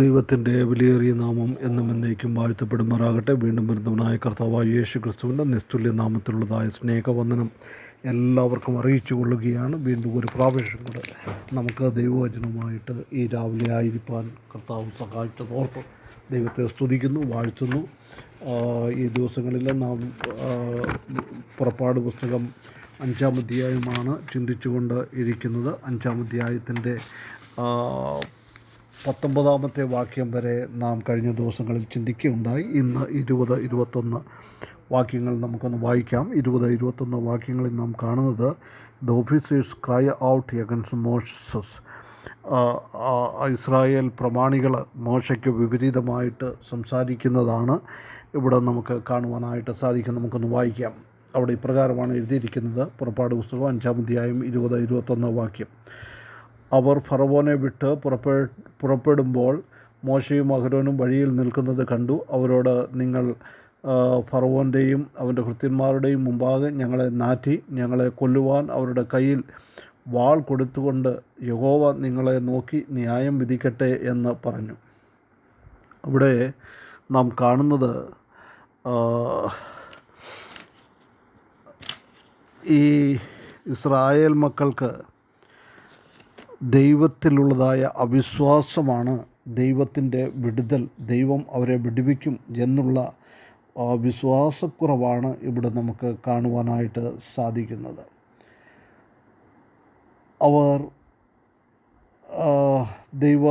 ദൈവത്തിന്റെ വിലയേറിയ നാമം എന്നും എന്നേക്കും വാഴ്ത്തപ്പെടുമാറാകട്ടെ. വീണ്ടും വരുന്നവനായ കർത്താവായ യേശു ക്രിസ്തുവിന്റെ നിസ്തുല്യ നാമത്തിലുള്ളതായ സ്നേഹവന്ദനം എല്ലാവർക്കും അറിയിച്ചു കൊള്ളുകയാണ്. വീണ്ടും ഒരു പ്രാവശ്യം കൂടെ നമുക്ക് ദൈവവചനമായിട്ട് ഈ രാവിലെ ആയിരിക്കാൻ കർത്താവ് സഹായിച്ചത് ഓർത്ത് ദൈവത്തെ സ്തുതിക്കുന്നു വാഴ്ത്തുന്നു. ഈ ദിവസങ്ങളിൽ നാം പുറപ്പാട് പുസ്തകം അഞ്ചാം അധ്യായമാണ് ചിന്തിച്ചുകൊണ്ട് ഇരിക്കുന്നത്. അഞ്ചാം അധ്യായത്തിന്റെ പത്തൊമ്പതാമത്തെ വാക്യം വരെ നാം കഴിഞ്ഞ ദിവസങ്ങളിൽ ചിന്തിക്കുകയുണ്ടായി. ഇന്ന് ഇരുപത് ഇരുപത്തൊന്ന് വാക്യങ്ങൾ നമുക്കൊന്ന് വായിക്കാം. ഇരുപത് ഇരുപത്തൊന്ന് വാക്യങ്ങളിൽ നാം കാണുന്നത് the officers cry out against Moses Israel പ്രമാണികൾ മോശയ്ക്ക് വിപരീതമായിട്ട് സംസാരിക്കുന്നതാണ്. ഇവിടെ നമുക്ക് കാണുവാനായിട്ട് സാധിക്കും. നമുക്കൊന്ന് വായിക്കാം. അവിടെ ഇപ്രകാരമാണ് എഴുതിയിരിക്കുന്നത്. പുറപ്പാട് പുസ്തകം അഞ്ചാം അധ്യായം ഇരുപത് ഇരുപത്തൊന്ന് വാക്യം. അവർ ഫറവോനെ വിട്ട് പുറപ്പെ പുറപ്പെടുമ്പോൾ മോശയും അഹരോനും വഴിയിൽ നിൽക്കുന്നത് കണ്ടു. അവരോട് നിങ്ങൾ ഫറവോന്റെയും അവന്റെ ഭൃത്യന്മാരുടെയും മുമ്പാകെ ഞങ്ങളെ നാറ്റി ഞങ്ങളെ കൊല്ലുവാൻ അവരുടെ കയ്യിൽ വാൾ കൊടുത്തുകൊണ്ട് യഹോവ നിങ്ങളെ നോക്കി ന്യായം വിധിക്കട്ടെ എന്ന് പറഞ്ഞു. അവിടെ നാം കാണുന്നത് ഈ ഇസ്രായേൽ മക്കൾക്ക് ദൈവത്തിലുള്ളതായ അവിശ്വാസമാണ് ദൈവത്തിന്റെ വിടുതൽ. ദൈവം അവരെ വിടുവിക്കും എന്നുള്ള വിശ്വാസക്കുറവാണ് ഇവിടെ നമുക്ക് കാണുവാനായിട്ട് സാധിക്കുന്നത്. അവർ ദൈവ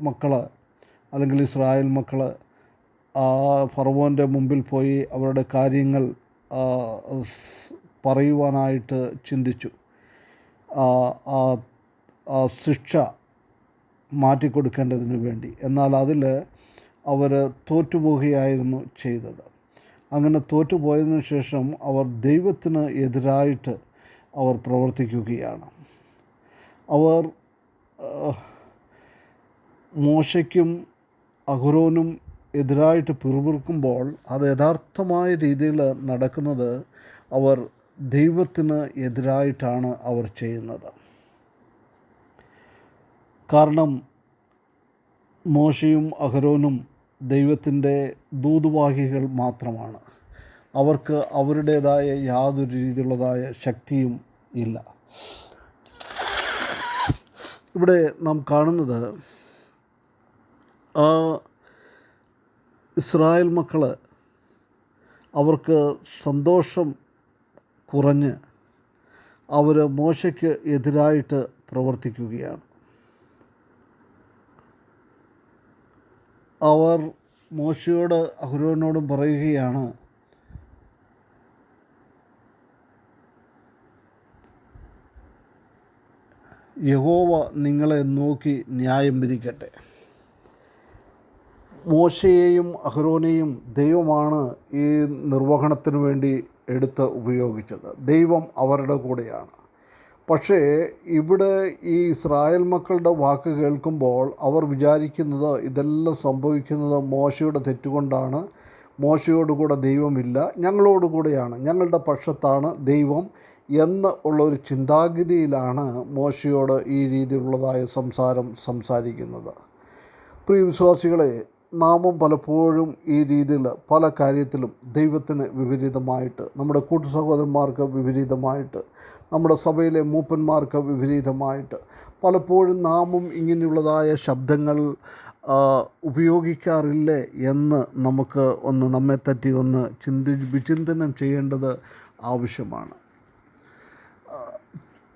മക്കൾ അല്ലെങ്കിൽ ഇസ്രായേൽ മക്കൾ ആ ഫറവോന്റെ മുമ്പിൽ പോയി അവരുടെ കാര്യങ്ങൾ പറയുവാനായിട്ട് ചിന്തിച്ചു. ശിക്ഷ മാറ്റിക്കൊടുക്കേണ്ടതിന് വേണ്ടി. എന്നാൽ അതിൽ അവർ തോറ്റുപോവുകയായിരുന്നു ചെയ്തത്. അങ്ങനെ തോറ്റുപോയതിനു ശേഷം അവർ ദൈവത്തിന് എതിരായിട്ട് അവർ പ്രവർത്തിക്കുകയാണ്. അവർ മോശയ്ക്കും അഹുറോനും എതിരായിട്ട് പിറുപിറുക്കുമ്പോൾ അത് യഥാർത്ഥമായ രീതിയിൽ നടക്കുന്നത് അവർ ദൈവത്തിന് എതിരായിട്ടാണ് അവർ ചെയ്യുന്നത്. കാരണം മോശയും അഹരോനും ദൈവത്തിന്റെ ദൂതുവാഹികൾ മാത്രമാണ്. അവർക്ക് അവരുടേതായ യാതൊരു രീതിയിലുള്ളതായ ശക്തിയും ഇല്ല. ഇവിടെ നാം കാണുന്നത് ആ ഇസ്രായേൽ മക്കൾ അവർക്ക് സന്തോഷം കുറഞ്ഞ് അവർ മോശയ്ക്ക് എതിരായിട്ട് പ്രവർത്തിക്കുകയാണ്. അവർ മോശയോട് അഹുരോനോടും പറയുകയാണ് യഹോവ നിങ്ങളെ നോക്കി ന്യായം വിധിക്കട്ടെ. മോശയെയും അഹ്റോനെയും ദൈവമാണ് ഈ നിർവഹണത്തിന് വേണ്ടി എടുത്ത് ഉപയോഗിച്ചത്. ദൈവം അവരുടെ കൂടെയാണ്. പക്ഷേ ഇവിടെ ഈ ഇസ്രായേൽ മക്കളുടെ വാക്ക് കേൾക്കുമ്പോൾ അവർ വിചാരിക്കുന്നത് ഇതെല്ലാം സംഭവിക്കുന്നത് മോശയുടെ തെറ്റുകൊണ്ടാണ്. മോശയോട് കൂടെ ദൈവമില്ല. ഞങ്ങളോട് കൂടെയാണ് ഞങ്ങളുടെ പക്ഷത്താണ് ദൈവം എന്ന് ഉള്ളൊരു ചിന്താഗതിയിലാണ് മോശയോട് ഈ രീതിയിലുള്ളതായ സംസാരം സംസാരിക്കുന്നത്. പ്രിയ വിശ്വാസികളെ നാമും പലപ്പോഴും ഈ രീതിയിൽ പല കാര്യത്തിലും ദൈവത്തിന് വിപരീതമായിട്ട് നമ്മുടെ കൂട്ടു സഹോദരന്മാർക്ക് വിപരീതമായിട്ട് നമ്മുടെ സഭയിലെ മൂപ്പന്മാർക്ക് വിപരീതമായിട്ട് പലപ്പോഴും നാമും ഇങ്ങനെയുള്ളതായ ശബ്ദങ്ങൾ ഉപയോഗിക്കാറില്ലേ എന്ന് നമുക്ക് ഒന്ന് നമ്മെ തറ്റി ഒന്ന് ചിന്തി വിചിന്തനം ചെയ്യേണ്ടത് ആവശ്യമാണ്.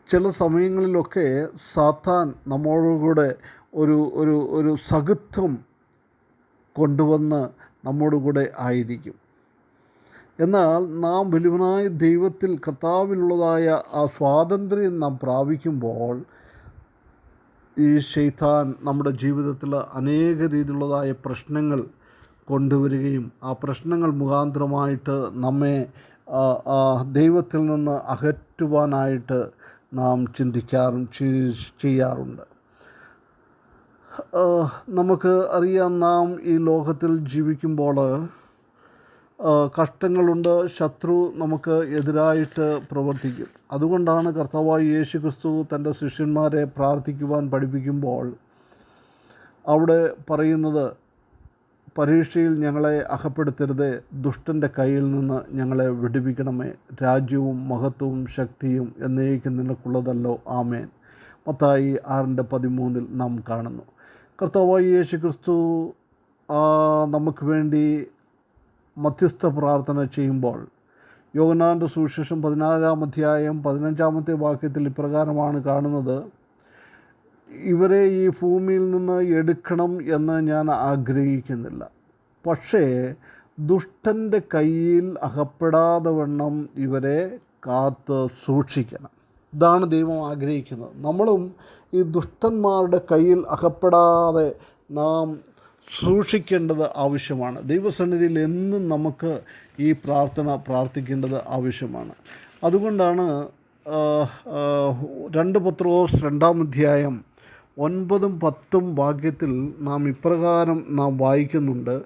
ചില സമയങ്ങളിലൊക്കെ സാത്താൻ നമ്മോടുകൂടെ ഒരു ഒരു ഒരു സകുത്വം കൊണ്ടുവന്ന് നമ്മോട് കൂടെ ആയിരിക്കും. എന്നാൽ നാം വലുവനായ ദൈവത്തിൽ കർത്താവിലുള്ളതായ ആ സ്വാതന്ത്ര്യം നാം പ്രാപിക്കുമ്പോൾ ഈ ശൈത്താൻ നമ്മുടെ ജീവിതത്തിൽ അനേക രീതിയിലുള്ളതായ പ്രശ്നങ്ങൾ കൊണ്ടുവരികയും ആ പ്രശ്നങ്ങൾ മുഖാന്തരമായിട്ട് നമ്മെ ദൈവത്തിൽ നിന്ന് അകറ്റുവാനായിട്ട് നാം ചിന്തിക്കാറും ചെയ്- ചെയ്യാറുണ്ട്. നമുക്ക് അറിയാം നാം ഈ ലോകത്തിൽ ജീവിക്കുമ്പോൾ കഷ്ടങ്ങളുണ്ട് ശത്രു നമുക്ക് എതിരായിട്ട് പ്രവർത്തിക്കും. അതുകൊണ്ടാണ് കർത്താവായി യേശു ക്രിസ്തു തന്റെ ശിഷ്യന്മാരെ പ്രാർത്ഥിക്കുവാൻ പഠിപ്പിക്കുമ്പോൾ അവിടെ പറയുന്നത് പരീക്ഷയിൽ ഞങ്ങളെ അകപ്പെടുത്തരുത് ദുഷ്ടന്റെ കയ്യിൽ നിന്ന് ഞങ്ങളെ വിടുവിക്കണമേ. രാജ്യവും മഹത്വവും ശക്തിയും എന്നേക്കും നിനക്കുള്ളതല്ലോ. ആമേൻ. മത്തായി ആറിന്റെ പതിമൂന്നിൽ നാം കാണുന്നു. കർത്താവായി യേശു ക്രിസ്തു നമുക്ക് വേണ്ടി മധ്യസ്ഥ പ്രാർത്ഥന ചെയ്യുമ്പോൾ യോഗനാന്റെ സുവിശേഷം പതിനാലാം അധ്യായം പതിനഞ്ചാമത്തെ വാക്യത്തിൽ ഇപ്രകാരമാണ് കാണുന്നത് ഇവരെ ഈ ഭൂമിയിൽ നിന്ന് എടുക്കണം എന്ന് ഞാൻ ആഗ്രഹിക്കുന്നില്ല. പക്ഷേ ദുഷ്ടന്റെ കയ്യിൽ അകപ്പെടാതെ വണ്ണം ഇവരെ കാത്ത് സൂക്ഷിക്കണം. ഇതാണ് ദൈവം ആഗ്രഹിക്കുന്നത്. നമ്മളും ഈ ദുഷ്ടന്മാരുടെ കയ്യിൽ അകപ്പെടാതെ നാം സൂക്ഷിക്കേണ്ടത് ആവശ്യമാണ്. ദൈവസന്നിധിയിൽ എന്നും നമുക്ക് ഈ പ്രാർത്ഥന പ്രാർത്ഥിക്കേണ്ടത് ആവശ്യമാണ്. അതുകൊണ്ടാണ് രണ്ട് പത്രോസ് രണ്ടാം അധ്യായം ഒൻപതും പത്തും വാക്യത്തിൽ നാം ഇപ്രകാരം നാം വായിക്കുന്നുണ്ട്.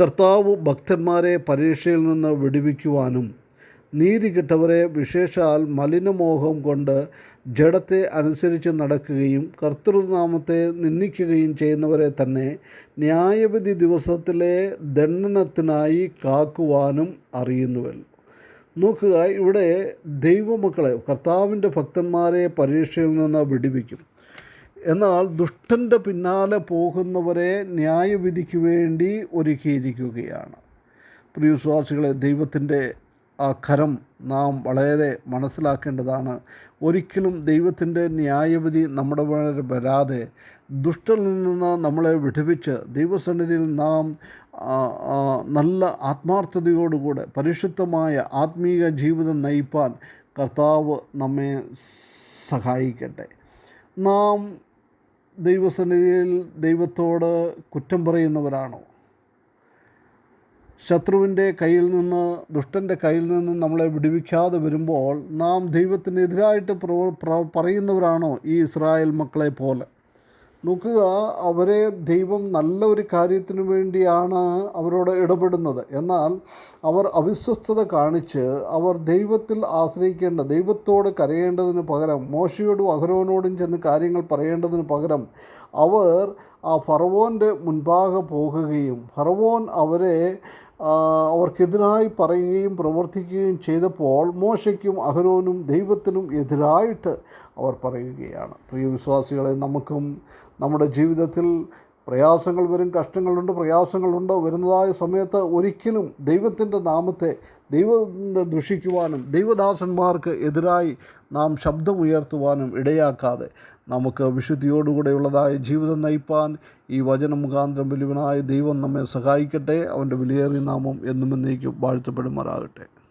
കർത്താവ് ഭക്തന്മാരെ പരീക്ഷയിൽ നിന്ന് വിടുവിക്കുവാനും നീതി കിട്ടവരെ വിശേഷാൽ മലിനമോഹം കൊണ്ട് ജഡത്തെ അനുസരിച്ച് നടക്കുകയും കർത്തൃനാമത്തെ നിന്ദിക്കുകയും ചെയ്യുന്നവരെ തന്നെ ന്യായവിധി ദിവസത്തിലെ ദണ്ഡനത്തിനായി കാക്കുവാനും അറിയുന്നുവല്ലോ നോക്കുക ഇവിടെ ദൈവമക്കളെ കർത്താവിന്റെ ഭക്തന്മാരെ പരീക്ഷയിൽ നിന്ന് വിടിവിക്കും. എന്നാൽ ദുഷ്ടന്റെ പിന്നാലെ പോകുന്നവരെ ന്യായവിധിക്ക് വേണ്ടി ഒരുക്കിയിരിക്കുകയാണ്. പ്രിയവിശ്വാസികളെ ദൈവത്തിന്റെ ആ കരം നാം വളരെ മനസ്സിലാക്കേണ്ടതാണ്. ഒരിക്കലും ദൈവത്തിന്റെ ന്യായവിധി നമ്മുടെ വളരെ വരാതെ ദുഷ്ടനിൽ നിന്ന് നമ്മളെ വിടുവിച്ച് ദൈവസന്നിധിയിൽ നാം നല്ല ആത്മാർത്ഥതയോടുകൂടെ പരിശുദ്ധമായ ആത്മീയ ജീവിതം നയിപ്പാൻ കർത്താവ് നമ്മെ സഹായിക്കട്ടെ. നാം ദൈവസന്നിധിയിൽ ദൈവത്തോട് കുറ്റം പറയുന്നവരാണോ? ശത്രുവിന്റെ കയ്യിൽ നിന്ന് ദുഷ്ടന്റെ കയ്യിൽ നിന്ന് നമ്മളെ വിടുവിക്കാതെ വരുമ്പോൾ നാം ദൈവത്തിനെതിരായിട്ട് പറയുന്നവരാണോ ഈ ഇസ്രായേൽ മക്കളെ പോലെ? നോക്കുക അവരെ ദൈവം നല്ല ഒരു കാര്യത്തിന് വേണ്ടിയാണ് അവരോട് ഇടപെടുന്നത്. എന്നാൽ അവർ അവിശ്വസ്തത കാണിച്ച് അവർ ദൈവത്തിൽ ആശ്രയിക്കേണ്ട ദൈവത്തോട് കരയേണ്ടതിന് പകരം മോശയോടും അഹരോനോടും ചെന്ന് കാര്യങ്ങൾ പറയേണ്ടതിന് പകരം അവർ ആ ഫറവോന്റെ മുൻപാകെ പോകുകയും ഫറവോൻ അവരെ അവർക്കെതിരായി പറയുകയും പ്രവർത്തിക്കുകയും ചെയ്തപ്പോൾ മോശയ്ക്കും അഹരോനും ദൈവത്തിനും എതിരായിട്ട് അവർ പറയുകയാണ്. പ്രിയ വിശ്വാസികളെ നമുക്കും നമ്മുടെ ജീവിതത്തിൽ പ്രയാസങ്ങൾ വരും കഷ്ടങ്ങളുണ്ട് പ്രയാസങ്ങളുണ്ട് വരുന്നതായ സമയത്ത് ഒരിക്കലും ദൈവത്തിന്റെ നാമത്തെ ദൈവത്തെ ദുഷിക്കുവാനും ദൈവദാസന്മാർക്ക് എതിരായി നാം ശബ്ദമുയർത്തുവാനും ഇടയാക്കാതെ നമുക്ക് വിശുദ്ധിയോടുകൂടെയുള്ളതായ ജീവിതം നയിപ്പാൻ ഈ വചന മുഖാന്തരം വലിയവനായ ദൈവം നമ്മെ സഹായിക്കട്ടെ. അവന്റെ വിലയേറിയ നാമം എന്നും എന്നേക്കും വാഴ്ത്തപ്പെടുമാറാകട്ടെ.